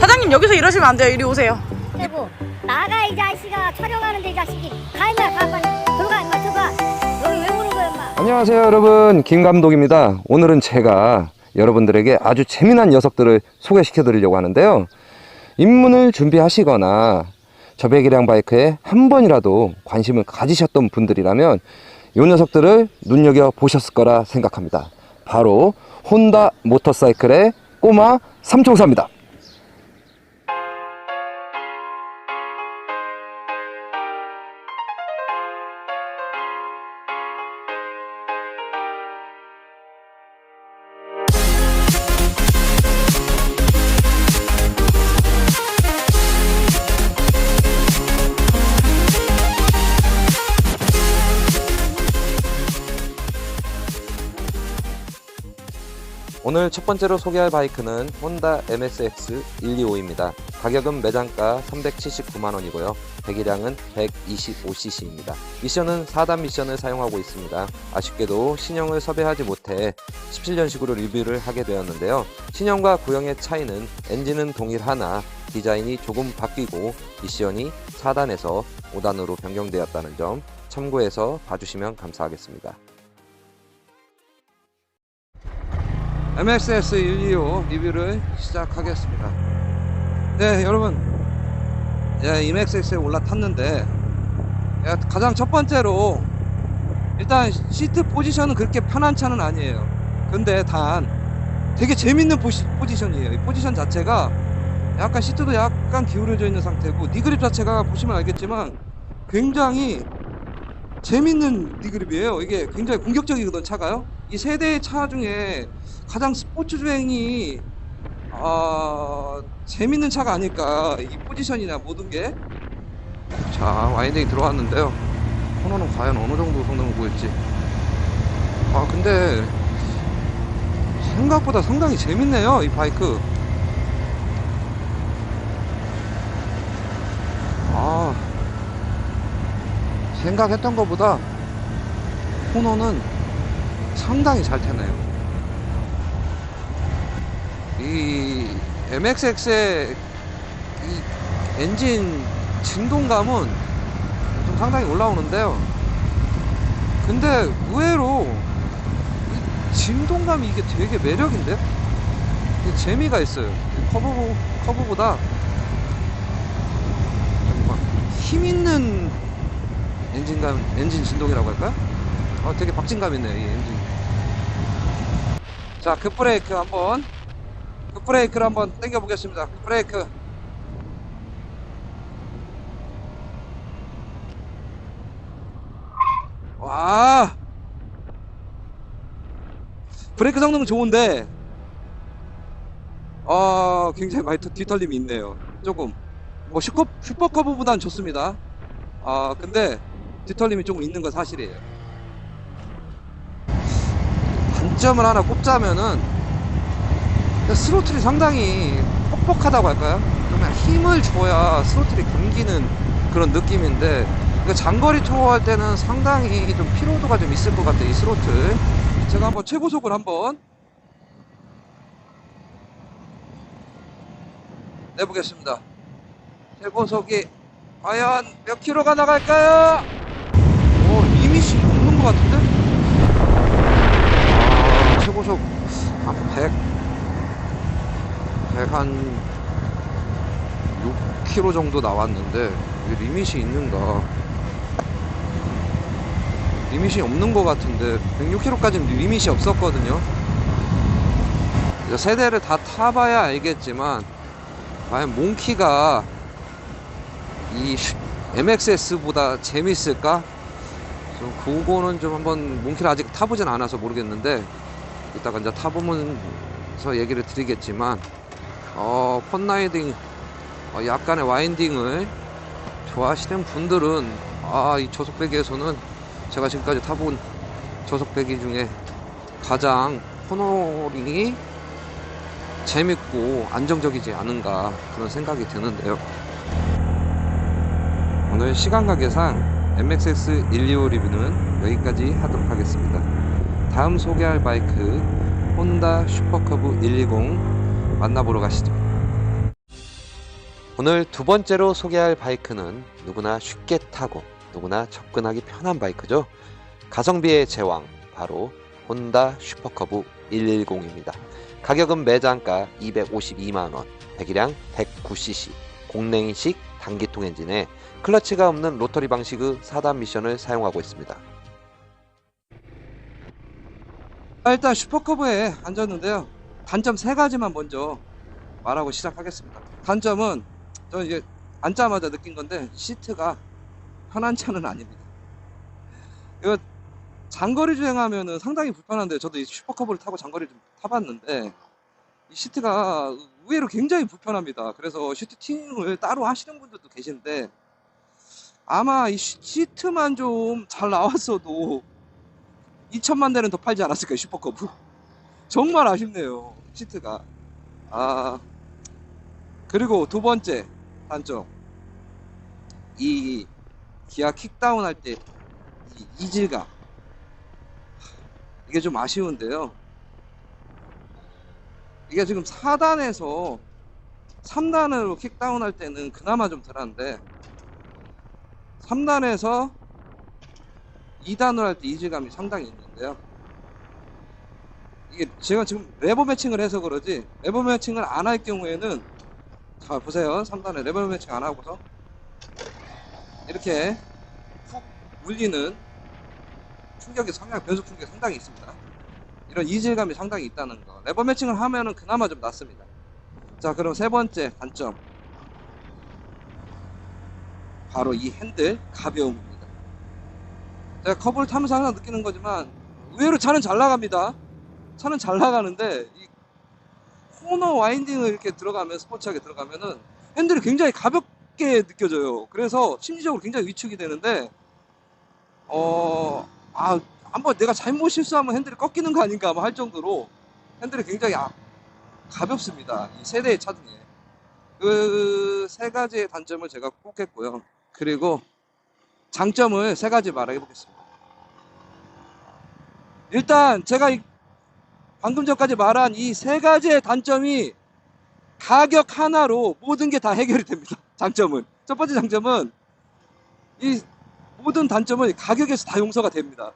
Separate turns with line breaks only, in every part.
사장님 여기서 이러시면 안 돼요. 이리 오세요.
되고 나가 이 자식아. 촬영하는데 이 자식이. 가 임마 가 빨리. 들어가 임마 들어가. 여기 왜 오는 거야 임마?
안녕하세요 여러분. 김 감독입니다. 오늘은 제가 여러분들에게 아주 재미난 녀석들을 소개시켜 드리려고 하는데요. 입문을 준비하시거나 저배기량 바이크에 한 번이라도 관심을 가지셨던 분들이라면 이 녀석들을 눈여겨 보셨을 거라 생각합니다. 바로 혼다 모터사이클의 꼬마 삼총사입니다 오늘 첫 번째로 소개할 바이크는 혼다 MSX 125입니다. 가격은 매장가 379만원이고요. 배기량은 125cc입니다. 미션은 4단 미션을 사용하고 있습니다. 아쉽게도 신형을 섭외하지 못해 17년식으로 리뷰를 하게 되었는데요. 신형과 구형의 차이는 엔진은 동일하나 디자인이 조금 바뀌고 미션이 4단에서 5단으로 변경되었다는 점 참고해서 봐주시면 감사하겠습니다. MXS 125 리뷰를 시작하겠습니다. 네, 여러분. 예, MXS에 올라탔는데, 예, 가장 첫 번째로, 일단 시트 포지션은 그렇게 편한 차는 아니에요. 근데 단, 되게 재밌는 포시, 포지션이에요. 이 포지션 자체가 약간 시트도 약간 기울어져 있는 상태고, 니그립 자체가 보시면 알겠지만, 굉장히 재밌는 니그립이에요. 이게 굉장히 공격적이거든, 차가요. 이 세대의 차 중에 가장 스포츠 주행이 어, 재밌는 차가 아닐까 이 포지션이나 모든 게. 자 와인딩 들어왔는데요. 코너는 과연 어느 정도 성능을 보일지. 아 근데 생각보다 상당히 재밌네요 이 바이크. 아 생각했던 것보다 코너는 상당히 잘 타네요. 이 MXX의 이 엔진 진동감은 좀 상당히 올라오는데요. 근데 의외로 이 진동감이 이게 되게 매력인데? 이게 재미가 있어요. 이 커브, 커브보다 힘 있는 엔진감, 엔진 진동이라고 할까요? 어, 되게 박진감 있네요, 이 엔진. 자, 급브레이크 한번 급 브레이크를 한번 당겨 보겠습니다. 급브레이크. 와. 브레이크 성능은 좋은데 어, 굉장히 많이 더 뒤털림이 있네요. 조금 뭐 슈퍼 슈퍼커브보다는 좋습니다. 아, 근데 뒤털림이 조금 있는 건 사실이에요. 단점을 하나 꼽자면은 스로틀이 상당히 뻑뻑하다고 할까요? 그러면 힘을 줘야 스로틀이 감기는 그런 느낌인데 그 장거리 투어 할 때는 상당히 좀 피로도가 좀 있을 것 같아요 이 스로틀 제가 한번 최고속을 한번 내보겠습니다 최고속이 과연 몇 킬로가 나갈까요? 오 리밋이 없는 것 같은데? 아 최고속 한 100, 100 한 6km 정도 나왔는데 리밋이 있는가 리밋이 없는 것 같은데 106km까지는 리밋이 없었거든요 세대를 다 타봐야 알겠지만 과연 몽키가 이 MXS보다 재밌을까? 좀 그거는 좀 한번 몽키를 아직 타보진 않아서 모르겠는데 이따가 이제 타보면서 얘기를 드리겠지만 어 펀라이딩 어, 약간의 와인딩을 좋아하시는 분들은 아 이 저속배기에서는 제가 지금까지 타본 저속배기 중에 가장 코너링이 재밌고 안정적이지 않은가 그런 생각이 드는데요. 오늘 시간 관계상 MXX 125 리뷰는 여기까지 하도록 하겠습니다. 다음 소개할 바이크 혼다 슈퍼커브 120 만나보러 가시죠. 오늘 두 번째로 소개할 바이크는 누구나 쉽게 타고 누구나 접근하기 편한 바이크죠. 가성비의 제왕 바로 혼다 슈퍼커브 110입니다. 가격은 매장가 252만원, 배기량 109cc, 공냉식 단기통 엔진에 클러치가 없는 로터리 방식의 4단 미션을 사용하고 있습니다. 아, 일단 슈퍼커브에 앉았는데요. 단점 세 가지만 먼저 말하고 시작하겠습니다. 단점은 저는 이제 앉자마자 느낀 건데 시트가 편한 차는 아닙니다. 이거 장거리 주행하면은 상당히 불편한데 저도 이 슈퍼커브를 타고 장거리 좀 타봤는데 이 시트가 의외로 굉장히 불편합니다. 그래서 시트 튜닝을 따로 하시는 분들도 계신데 아마 이 시- 시트만 좀 잘 나왔어도 2천만 대는 더 팔지 않았을까요 슈퍼커브 정말 아쉽네요 시트가. 아. 그리고 두 번째 단점 이 기아 킥다운 할때이 이질감. 이게 좀 아쉬운데요. 이게 지금 4단에서 3단으로 킥다운 할 때는 그나마 좀 덜한데 3단에서 2단으로 할 때 이질감이 상당히 있는데요 제가 지금 레버 매칭을 해서 그러지 레버 매칭을 안 할 경우에는 자 보세요. 3단에 레버 매칭 안 하고서. 이렇게 훅 울리는 충격이 상당히 변속 충격이 상당히 있습니다. 이런 이질감이 상당히 있다는 거. 레버 매칭을 하면은 그나마 좀 낫습니다. 자 그럼 세 번째 단점. 바로 이 핸들 가벼움입니다. 제가 커브를 타면서 항상 느끼는 거지만 의외로 차는 잘 나갑니다 차는 잘 나가는데 이 코너 와인딩을 이렇게 들어가면 스포츠하게 들어가면은 핸들이 굉장히 가볍게 느껴져요 그래서 심리적으로 굉장히 위축이 되는데 어 아 한번 내가 잘못 실수하면 핸들이 꺾이는 거 아닌가 뭐할 정도로 핸들이 굉장히 아- 가볍습니다. 이 세 대의 차 중에. 그 세 가지의 단점을 제가 꼭 했고요. 그리고 장점을 세 가지 말해 보겠습니다. 일단 제가 이- 방금 전까지 말한 이 세 가지의 단점이 가격 하나로 모든 게 다 해결이 됩니다. 장점은. 첫 번째 장점은 이 모든 단점은 가격에서 다 용서가 됩니다.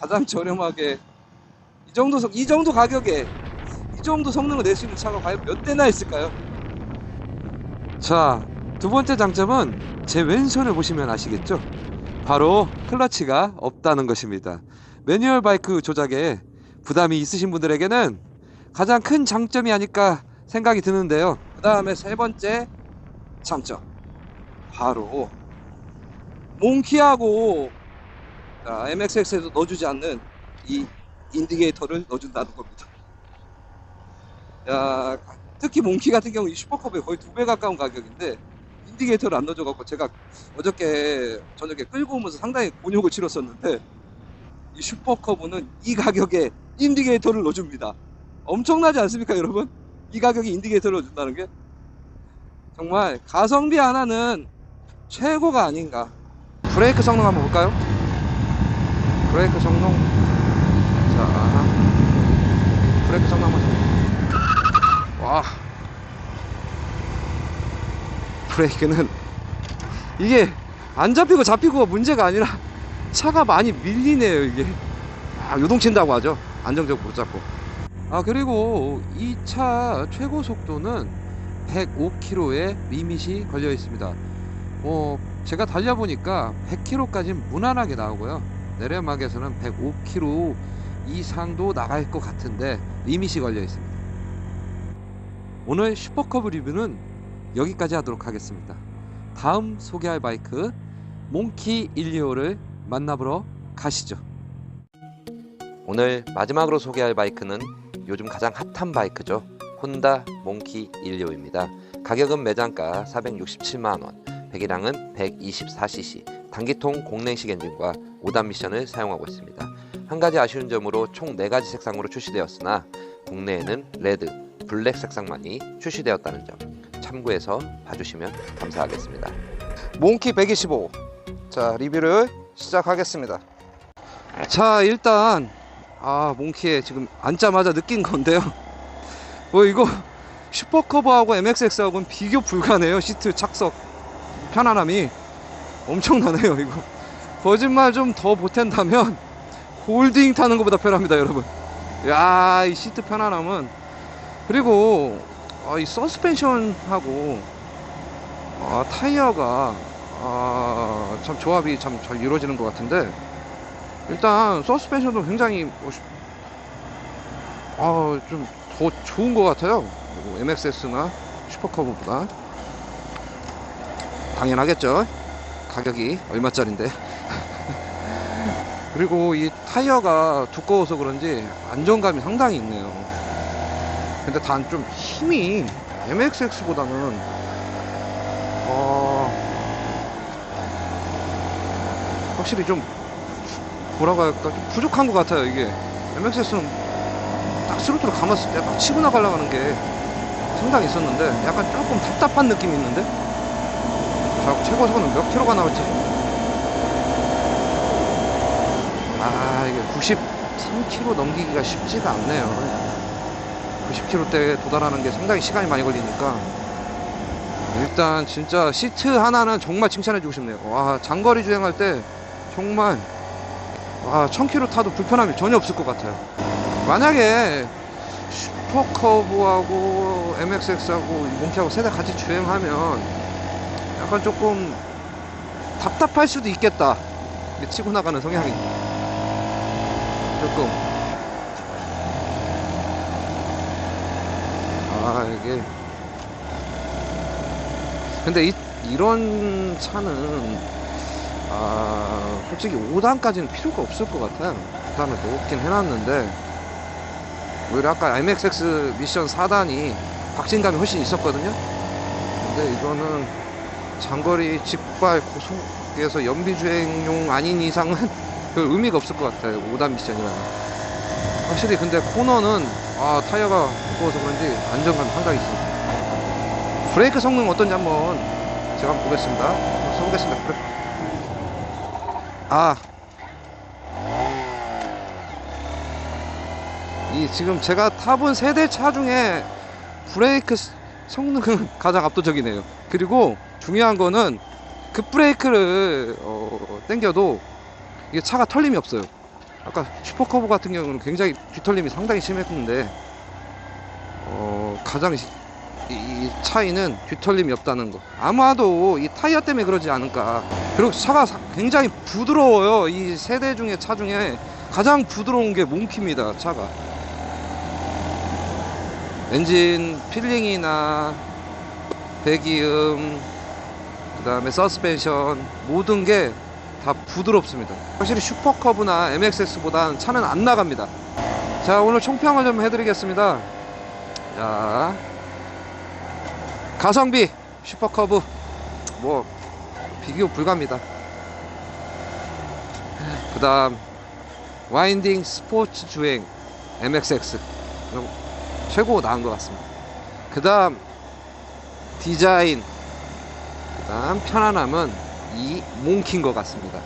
가장 저렴하게 이 정도 성- 이 정도 가격에 이 정도 성능을 낼 수 있는 차가 과연 몇 대나 있을까요? 자, 두 번째 장점은 제 왼손을 보시면 아시겠죠? 바로 클러치가 없다는 것입니다. 매뉴얼 바이크 조작에 부담이 있으신 분들에게는 가장 큰 장점이 아닐까 생각이 드는데요. 그 다음에 세 번째 장점. 바로 몽키하고 자, MXX에도 넣어주지 않는 이 인디게이터를 넣어준다는 겁니다. 야, 특히 몽키 같은 경우 이 슈퍼컵에 거의 두 배 가까운 가격인데 인디게이터를 안 넣어줘갖고 제가 어저께 저녁에 끌고 오면서 상당히 곤욕을 치렀었는데 이 슈퍼커브는 이 가격에 인디게이터를 넣어줍니다. 엄청나지 않습니까, 여러분? 이 가격에 인디게이터를 넣어준다는 게 정말 가성비 하나는 최고가 아닌가. 브레이크 성능 한번 볼까요? 브레이크 성능 자 브레이크 성능 한번 좀. 와 브레이크는 이게 안 잡히고 잡히고가 문제가 아니라 차가 많이 밀리네요 이게 아 요동친다고 하죠 안정적 으로 못 잡고 아 그리고 이 차 최고 속도는 105km의 리밋이 걸려 있습니다 어 제가 달려보니까 100km까지는 무난하게 나오고요 내려막에서는 105km 이상도 나갈 것 같은데 리밋이 걸려 있습니다. 오늘 슈퍼커브 리뷰는 여기까지 하도록 하겠습니다. 다음 소개할 바이크 몽키 125를 만나보러 가시죠. 오늘 마지막으로 소개할 바이크는 요즘 가장 핫한 바이크죠. 혼다 몽키 125입니다. 가격은 매장가 467만원, 배기량은 124cc, 단기통 공냉식 엔진과 5단 미션을 사용하고 있습니다. 한 가지 아쉬운 점으로 총 4가지 색상으로 출시되었으나 국내에는 레드, 블랙 색상만이 출시되었다는 점 참고해서 봐주시면 감사하겠습니다. 몽키 125. 자, 리뷰를 시작하겠습니다. 자, 일단 아, 몽키에 지금 앉자마자 느낀 건데요. 어 이거 슈퍼커버하고 MXX하고는 비교 불가네요. 시트 착석. 편안함이 엄청나네요 이거. 거짓말 좀 더 보탠다면 골딩 타는 것보다 편합니다 여러분. 야 이 시트 편안함은. 그리고 아, 이 서스펜션하고 아, 타이어가 아, 참 조합이 참 잘 이루어지는 것 같은데 일단 서스펜션도 굉장히 뭐, 아, 좀 더 좋은 것 같아요. 그리고 MXS나 슈퍼커브보다 당연하겠죠. 가격이 얼마짜린데. 그리고 이 타이어가 두꺼워서 그런지 안정감이 상당히 있네요. 근데 단 좀 힘이 MXX보다는 어 확실히 좀 뭐라고 할까? 좀 부족한 것 같아요 이게. MXS는 딱 스로틀을 감았을 때 막 치고 나가려고 하는 게 상당히 있었는데 약간 조금 답답한 느낌이 있는데? 자 최고속은 몇 킬로가 나올지. 아 이게 93km 넘기기가 쉽지가 않네요. 90km대에 도달하는 게 상당히 시간이 많이 걸리니까. 일단 진짜 시트 하나는 정말 칭찬해 주고 싶네요. 와 장거리 주행할 때 정말 와 1000km 타도 불편함이 전혀 없을 것 같아요. 만약에 슈퍼커브하고 MXX하고 몽키하고 세 대 같이 주행하면 약간 조금 답답할 수도 있겠다. 치고 나가는 성향이. 조금. 아 이게. 근데 이, 이런 차는 아 솔직히 5단까지는 필요가 없을 것 같아요. 5단을 높긴 해놨는데. 오히려 아까 MXX 미션 4단이 박진감이 훨씬 있었거든요. 근데 이거는 장거리 직발 고속에서 연비주행용 아닌 이상은 별 의미가 없을 것 같아요 5단 미션이라는 확실히 근데 코너는 아 타이어가 두꺼워서 그런지 안정감이 상당히 있습니다. 브레이크 성능 어떤지 한번 제가 한번 보겠습니다. 한번 써보겠습니다 아. 이 지금 제가 타본 세대 차 중에 브레이크 스- 성능은 가장 압도적이네요. 그리고 중요한 거는 그 브레이크를 어, 당겨도 이게 차가 털림이 없어요. 아까 슈퍼커브 같은 경우는 굉장히 뒤털림이 상당히 심했는데 어, 가장 시- 이, 이 차이는 뒤털림이 없다는 거. 아마도 이 타이어 때문에 그러지 않을까. 그리고 차가 사- 굉장히 부드러워요. 이 세대 중에 차 중에 가장 부드러운 게 몽키입니다. 차가. 엔진 필링이나 배기음, 그 다음에 서스펜션 모든 게 다 부드럽습니다. 확실히 슈퍼커브나 MXS보다는 차는 안 나갑니다. 자 오늘 총평을 좀 해드리겠습니다. 자 가성비 슈퍼커브 뭐 비교 불가입니다. 그 다음 와인딩 스포츠 주행 MXX 최고 나은 것 같습니다. 그 다음 디자인 그 다음 편안함은 이 몽키인 것 같습니다.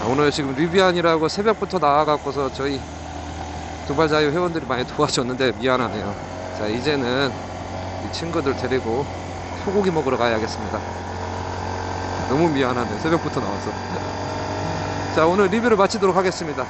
아, 오늘 지금 리뷰안이라고 새벽부터 나와갖고서 저희 두발자유 회원들이 많이 도와줬는데 미안하네요. 자 이제는 이 친구들 데리고 소고기 먹으러 가야겠습니다. 너무 미안하네 새벽부터 나와서. 자 오늘 리뷰를 마치도록 하겠습니다.